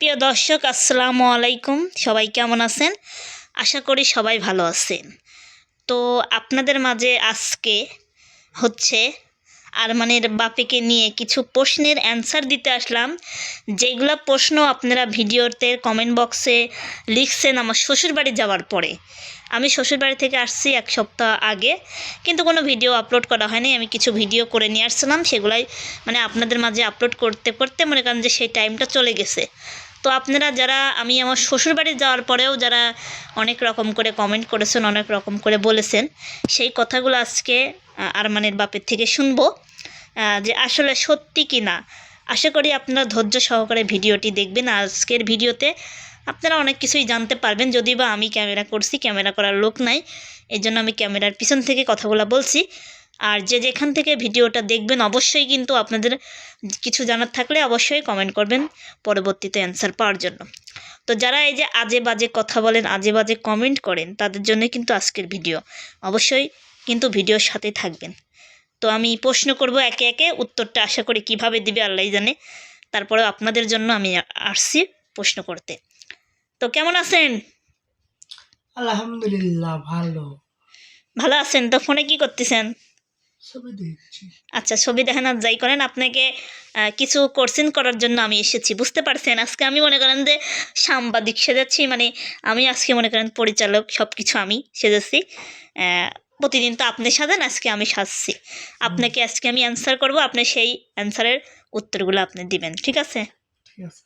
প্রিয় দর্শক, আসসালামু আলাইকুম। সবাই কেমন আছেন? আশা করি সবাই ভালো আছেন। তো আপনাদের মাঝে আজকে হচ্ছে আরমানের বাপেকে নিয়ে কিছু প্রশ্নের অ্যান্সার দিতে আসলাম। যেগুলো প্রশ্ন আপনারা ভিডিওতে কমেন্ট বক্সে লিখছেন আমার শ্বশুরবাড়ি যাওয়ার পরে। আমি শ্বশুরবাড়ি থেকে আসছি এক সপ্তাহ আগে, কিন্তু কোনো ভিডিও আপলোড করা হয়নি। আমি কিছু ভিডিও করে নিয়ে আসছিলাম, সেগুলাই মানে আপনাদের মাঝে আপলোড করতে করতে মনে করেন যে সেই টাইমটা চলে গেছে। তো আপনারা যারা, আমি আমার শ্বশুরবাড়ি যাওয়ার পরেও যারা অনেক রকম করে কমেন্ট করেছেন, অনেক রকম করে বলেছেন, সেই কথাগুলো আজকে আরমানের বাপের থেকে শুনব যে আসলে সত্যি কি না। আশা করি আপনারা ধৈর্য সহকারে ভিডিওটি দেখবেন। আজকের ভিডিওতে আপনারা অনেক কিছুই জানতে পারবেন যদি বা আমি ক্যামেরা করছি, ক্যামেরা করার লোক নাই এই জন্য আমি ক্যামেরার পিছন থেকে কথাগুলো বলছি। আর যে যেখান থেকে ভিডিওটা দেখবেন অবশ্যই কিন্তু আপনাদের কিছু জানার থাকলে অবশ্যই কমেন্ট করবেন পরবর্তীতে অ্যান্সার পাওয়ার জন্য। তো যারা এই যে আজে বাজে কথা বলেন আজে বাজে কমেন্ট করেন তাদের জন্য কিন্তু আজকের ভিডিও অবশ্যই কিন্তু ভিডিওর সাথে থাকবেন। তো আমি প্রশ্ন করব একে একে উত্তরটা আশা করি কীভাবে দিবে আল্লাহ জানে। তারপরে আপনাদের জন্য আমি আসছি প্রশ্ন করতে। তো কেমন আছেন? আলহামদুলিল্লাহ ভালো। ভালো আছেন? তো ফোনে কি করতেছেন? আচ্ছা ছবি দেখেন আর যাই করেন আপনাকে কিছু কোর্সিন করার জন্য আমি এসেছি বুঝতে পারছেন? আজকে আমি মনে করেন যে সাংবাদিক সেজেছি মানে আমি আজকে মনে করেন পরিচালক সব কিছু আমি সেজেছি। প্রতিদিন তো আপনি সাজেন আজকে আমি সাজছি। আপনাকে আজকে আমি অ্যান্সার করব আপনি সেই অ্যান্সারের উত্তরগুলো আপনি দিবেন ঠিক আছে? ঠিক আছে।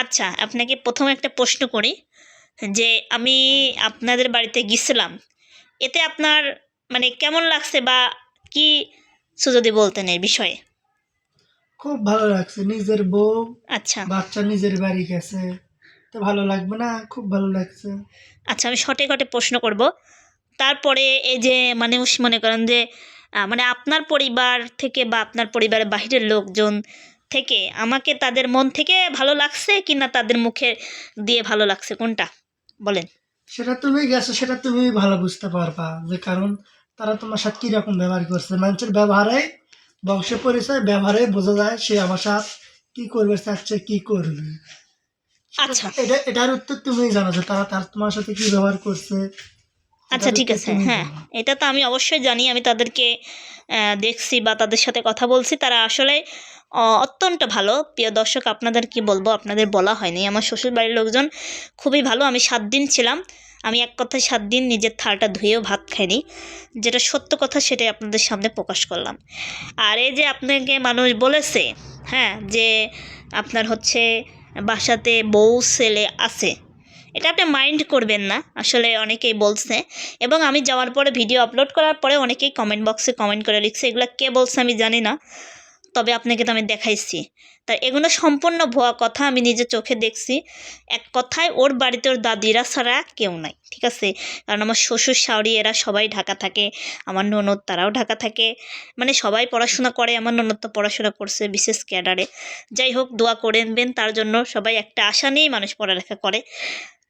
আচ্ছা আপনাকে প্রথমে একটা প্রশ্ন করি যে আমি আপনাদের বাড়িতে গেছিলাম এতে আপনার মানে কেমন লাগছে বা কি যদি বলতেন এই বিষয়ে? খুব ভালো লাগছে। নিজের বউ আচ্ছা। বাচ্চা নিজের বাড়ি গেছে। তো ভালো লাগবে না? খুব ভালো লাগছে। আচ্ছা আমি শটে ঘটে প্রশ্ন করব। তারপরে এই যে মানুষ মনে করেন যে মানে আপনার পরিবার থেকে বা আপনার পরিবারের বাহিরের লোকজন থেকে আমাকে তাদের মন থেকে ভালো লাগছে কি না তাদের মুখে দিয়ে ভালো লাগছে? কোনটা? বলেন। সেটা তুমি গেছো সেটা তুমি ভালো বুঝতে পারবা। যে কারণ তারা তোমার সাথে কীরকম ব্যবহার করছে? মানুষের ব্যবহারে বংশ পরিচয় ব্যবহারে বোঝা যায় সে আমার সাথে কী করবে চাচ্ছে কী করবে। আচ্ছা। এটা এটার উত্তর তুমি জানো যে তারা তার তোমার সাথে কী ব্যবহার করছে। আচ্ছা ঠিক আছে। হ্যাঁ এটা তো আমি অবশ্যই জানি আমি তাদেরকে দেখছি বা তাদের সাথে কথা বলছি। তারা আসলে অত্যন্ত ভালো। প্রিয় দর্শক আপনাদের কি বলব? আপনাদের বলা হয়নি। আমার শ্বশুর বাড়ির লোকজন খুবই ভালো। আমি সাত দিন ছিলাম। আমি এক কথায় সাত দিন নিজের থালটা ধুয়েও ভাত খাইনি। যেটা সত্য কথা সেটাই আপনাদের সামনে প্রকাশ করলাম। আর এই যে আপনাকে মানুষ বলেছে হ্যাঁ যে আপনার হচ্ছে বাসাতে বউ, ছেলে আছে, এটা আপনি মাইন্ড করবেন না, আসলে অনেকেই বলছে। এবং আমি যাওয়ার পরে ভিডিও আপলোড করার পরে অনেকেই কমেন্ট বক্সে কমেন্ট করে লিখছে, এগুলো কে বলছে আমি জানি না। তবে আপনাকে তো আমি দেখাইছি। তা এগুলো সম্পূর্ণ ভুয়া কথা, আমি নিজে চোখে দেখছি। এক কথায় ওর বাড়িতে ওর দাদিরা ছাড়া কেউ নাই, ঠিক আছে? কারণ আমার শ্বশুর শাওরি এরা সবাই ঢাকা থাকে, আমার ননদ তারাও ঢাকা থাকে। মানে সবাই পড়াশোনা করে, আমার ননদ তো পড়াশোনা করছে বিশেষ ক্যাডারে। যাই হোক, দোয়া করে নেবেন, তার জন্য সবাই একটা আশা নিয়েই মানুষ পড়ালেখা করে।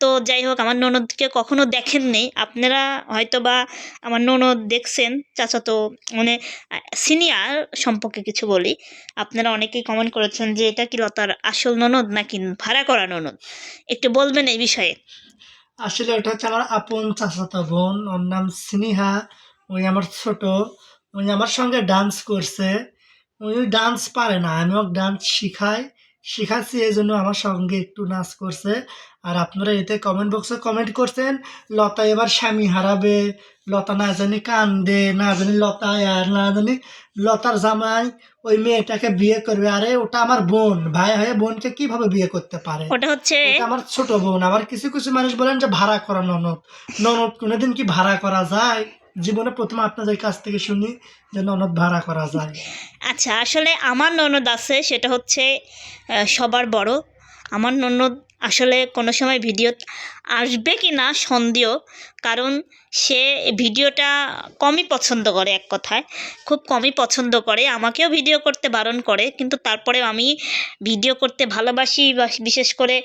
তো যাই হোক, আমার ননদকে কখনো দেখেননি। আপনারা হয়তো বা আমার ননদ দেখছেন। চাচাতো মানে সিনিয়র সম্পর্কে কিছু বলি। আপনারা অনেকেই কমেন্ট করেছেন যে, এটা কি লতার আসল ননদ নাকি ভাড়া করা ননদ? একটু বলবেন এই বিষয়ে। আসলে এটা হচ্ছে আমার আপন চাচাতো বোন। ওর নাম স্নেহা। ওই আমার ছোট। ওই আমার সঙ্গে ডান্স করছে। ওই ডান্স পারে না। আমি ওকে ডান্স শিখাই। শিখাচ্ছি এই জন্য আমার সঙ্গে একটু নাচ করছে। আর আপনারা এতে কমেন্ট বক্সে কমেন্ট করছেন লতা এবার স্বামী হারাবে লতা না জানি কান্দে না জানি লতা আর না জানি লতার জামাই ওই মেয়েটাকে বিয়ে করবে। আরে ওটা আমার বোন ভাই হয়ে বোনকে কীভাবে বিয়ে করতে পারে? ওটা হচ্ছে আমার ছোট বোন। আবার কিছু কিছু মানুষ বলেন যে ভাড়া করা ননদ। ননদ কোনোদিন কি ভাড়া করা যায়? জীবনে প্রথম আপনাদের কাছ থেকে শুনি যে ননদ ভাড়া করা যায়। আচ্ছা আসলে আমার ননদ আছে, সেটা হচ্ছে সবার বড়। আমার ননদ আসলে কোনো সময় ভিডিও আসবে কি না সন্দেহ, কারণ সে ভিডিওটা কমই পছন্দ করে এক কথায়। খুব কমই পছন্দ করে, আমাকেও ভিডিও করতে বারণ করে, কিন্তু তারপরে আমি ভিডিও করতে ভালোবাসি বা বিশেষ করে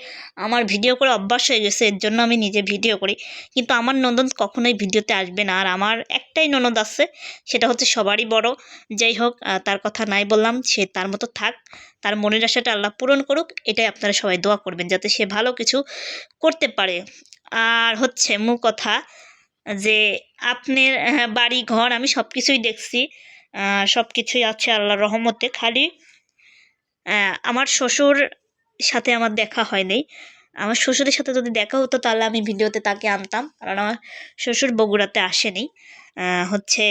আমার ভিডিও করে অভ্যাস হয়ে গেছে, এর জন্য আমি নিজে ভিডিও করি। কিন্তু আমার ননদ কখনোই ভিডিওতে আসবে না, আর আমার একটাই ননদ আছে, সেটা হচ্ছে সবারই বড়। যাই হোক তার কথা নাই বললাম, সে তার মতো থাক, তার মনের আশাটা আল্লাহ পূরণ করুক, এটাই আপনারা সবাই দোয়া করবেন, যাতে সে ভালো কিছু করতে পারে। আর হচ্ছে মূল কথা যে আপনার বাড়ি, ঘর আমি সব কিছুই দেখছি। সব কিছুই আছে আল্লাহর রহমতে। খালি আমার শ্বশুর সাথে আমার দেখা হয়নি। আমার শ্বশুরের সাথে যদি দেখা হতো তাহলে আমি ভিডিওতে তাকে আনতাম। কারণ আমার শ্বশুর বগুড়াতে আসেনি। হচ্ছে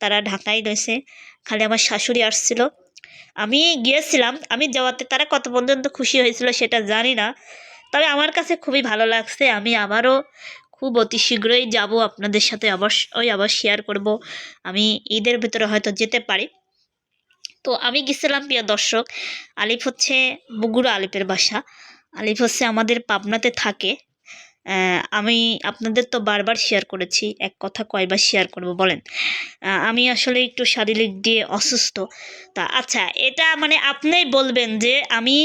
তারা ঢাকায় রয়েছে। খালি আমার শাশুড়ি আসছিল। আমি গিয়েছিলাম। আমি যাওয়াতে তারা কত পর্যন্ত খুশি হয়েছিল সেটা জানি না। তবে আমার কাছে খুবই ভালো লাগছে। আমি আবারও খুব অতি শীঘ্রই যাব আপনাদের সাথে অবশ্যই আবার শেয়ার করব। আমি ঈদের ভিতরে হয়তো যেতে পারি। তো আমি গেছিলাম, প্রিয় দর্শক, আলিফ হচ্ছে বগুড়া আলিফের বাসা। আলিফ হচ্ছে আমাদের পাবনাতে থাকে। আমি আপনাদের তো বারবার শেয়ার করেছি, এক কথা কয়বার শেয়ার করব বলেন। আমি আসলে একটু শারীরিক দিয়ে অসুস্থ। তা আচ্ছা এটা মানে আপনিই বলবেন যে আমি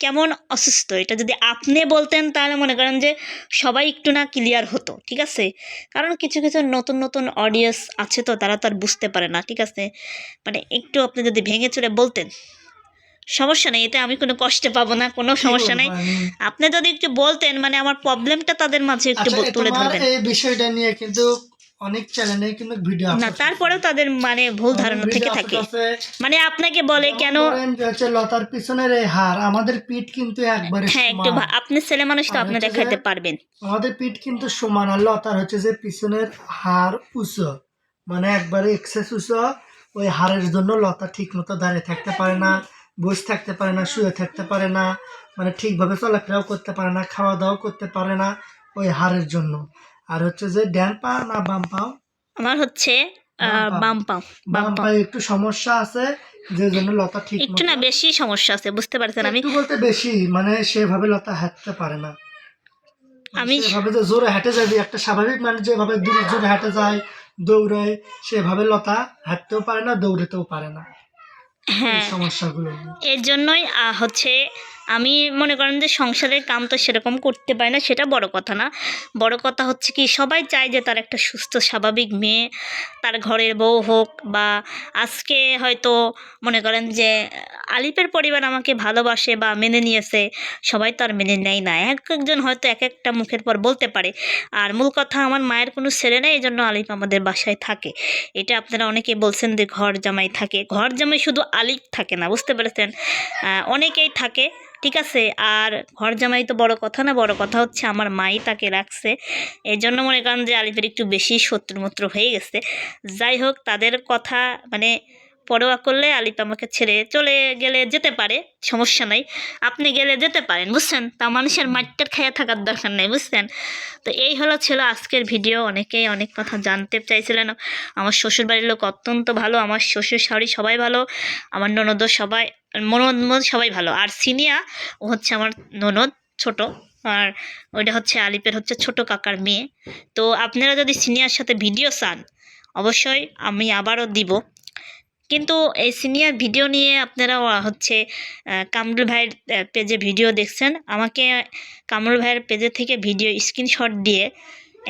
কেমন অসুস্থ? এটা যদি আপনি বলতেন তাহলে মনে করেন যে সবাই একটু না ক্লিয়ার হতো ঠিক আছে? কারণ কিছু কিছু নতুন নতুন অডিয়েন্স আছে তো তারা তো আর বুঝতে পারে না ঠিক আছে? মানে একটু আপনি যদি ভেঙে চুরে বলতেন। সমস্যা নেই এতে আমি কোনো কষ্ট পাবো না কোনো সমস্যা নেই। আপনি যদি একটু বলতেন মানে আমার প্রবলেমটা তাদের মাঝে একটু আচ্ছা, তুলে ধরবেন। এই বিষয়টা নিয়ে কিন্তু অনেক চ্যানেলে কিন্তু ভিডিও না তারপরেও তাদের মানে ভুল ধারণা থেকে থাকে। মানে আপনাকে বলে কেন হচ্ছে লতার পিছনের এই হার আমাদের পিঠ কিন্তু একবারে হ্যাঁ একটু আপনি ছেলে মানুষ তো আপনি যে- পারবেন। আমাদের পিঠ কিন্তু সমান আর লতার হচ্ছে যে পিছনের উঁচু। মানে একবারে এক্সেস উঁচু ওই হাড়ের জন্য লতা ঠিক মতো দাঁড়িয়ে থাকতে পারে না বসে থাকতে পারে না শুয়ে থাকতে পারে না মানে ঠিকভাবে চলাফেরাও করতে পারে না খাওয়া দাওয়া করতে পারে না ওই হাড়ের জন্য। আর হচ্ছে যে ড্যান পা না বাম পাও? আমার হচ্ছে বাম পা। বাম পাও বাম বাম পায়ে একটু সমস্যা আছে যে জন্য লতা ঠিক একটু না বেশি সমস্যা আছে বুঝতে পারছেন আমি? একটু বলতে বেশি মানে সেভাবে লতা হাঁটতে পারে না। আমি- সেভাবে যে জোরে হেঁটে যাবি একটা স্বাভাবিক মানুষ যেভাবে দূরে জোরে হেঁটে যায় দৌড়ায় সেভাবে লতা হাঁটতেও পারে না দৌড়াতেও পারে না। হ্যাঁ। সমস্যাগুলো এর জন্যই হচ্ছে আমি মনে করেন যে সংসারের কাম তো সেরকম করতে পারি না সেটা বড় কথা না। বড় কথা হচ্ছে কি সবাই চায় যে তার একটা সুস্থ স্বাভাবিক মেয়ে তার ঘরের বউ হোক বা আজকে হয়তো মনে করেন যে আলিপের পরিবার আমাকে ভালোবাসে বা মেনে নিয়েছে, সবাই তো আর মেনে নেয় না। এক একজন হয়তো এক একটা মুখের পর বলতে পারে। আর মূল কথা, আমার মায়ের কোনো ছেলে নেই এই জন্য আলিপ আমাদের বাসায় থাকে। এটা আপনারা অনেকেই বলছেন যে ঘর জামাই থাকে। ঘর জামাই শুধু আলিফ থাকে না, বুঝতে পেরেছেন? অনেকেই থাকে, ঠিক আছে? আর ঘর জামাই তো বড় কথা না, বড় কথা হচ্ছে আমার মাই তাকে রাখছে। এই জন্য মনে করেন যে আলিফের একটু বেশি শত্রুমত্র হয়ে গেছে। যাই হোক, তাদের কথা মানে পরোয়া করলে আলিপ আমাকে ছেড়ে চলে গেলে যেতে পারে, সমস্যা নাই। আপনি গেলে যেতে পারেন, বুঝছেন? তা মানুষের মাটির খেয়ে থাকার দরকার নেই, বুঝছেন? তো এই হলো ছিল আজকের ভিডিও, অনেকেই অনেক কথা জানতে চাইছিলেন। আমার শ্বশুর বাড়ির লোক অত্যন্ত ভালো, আমার শ্বশুর শাড়ি সবাই ভালো, আমার ননদও সবাই ননদ সবাই ভালো। আর সিনিয়া, ও হচ্ছে আমার ননদ ছোট, আর ওইটা হচ্ছে আলিপের হচ্ছে ছোট কাকার মেয়ে। তো আপনারা যদি সিনিয়ার সাথে ভিডিও চান, অবশ্যই আমি আবারও দিব। কিন্তু এই সিনিয়র ভিডিও নিয়ে আপনারা হচ্ছে কামরুল ভাইয়ের পেজে ভিডিও দেখছেন। আমাকে কামরুল ভাইয়ের পেজে থেকে ভিডিও স্ক্রিনশট দিয়ে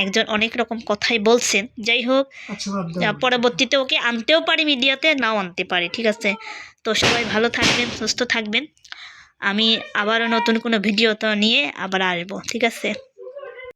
একজন অনেক রকম কথাই বলছেন। যাই হোক আচ্ছা পরবর্তীতে ওকে আনতেও পারি মিডিয়াতে নাও আনতে পারি ঠিক আছে? তো সবাই ভালো থাকবেন সুস্থ থাকবেন। আমি আবারও নতুন কোনো ভিডিও তো নিয়ে আবার আসব ঠিক আছে?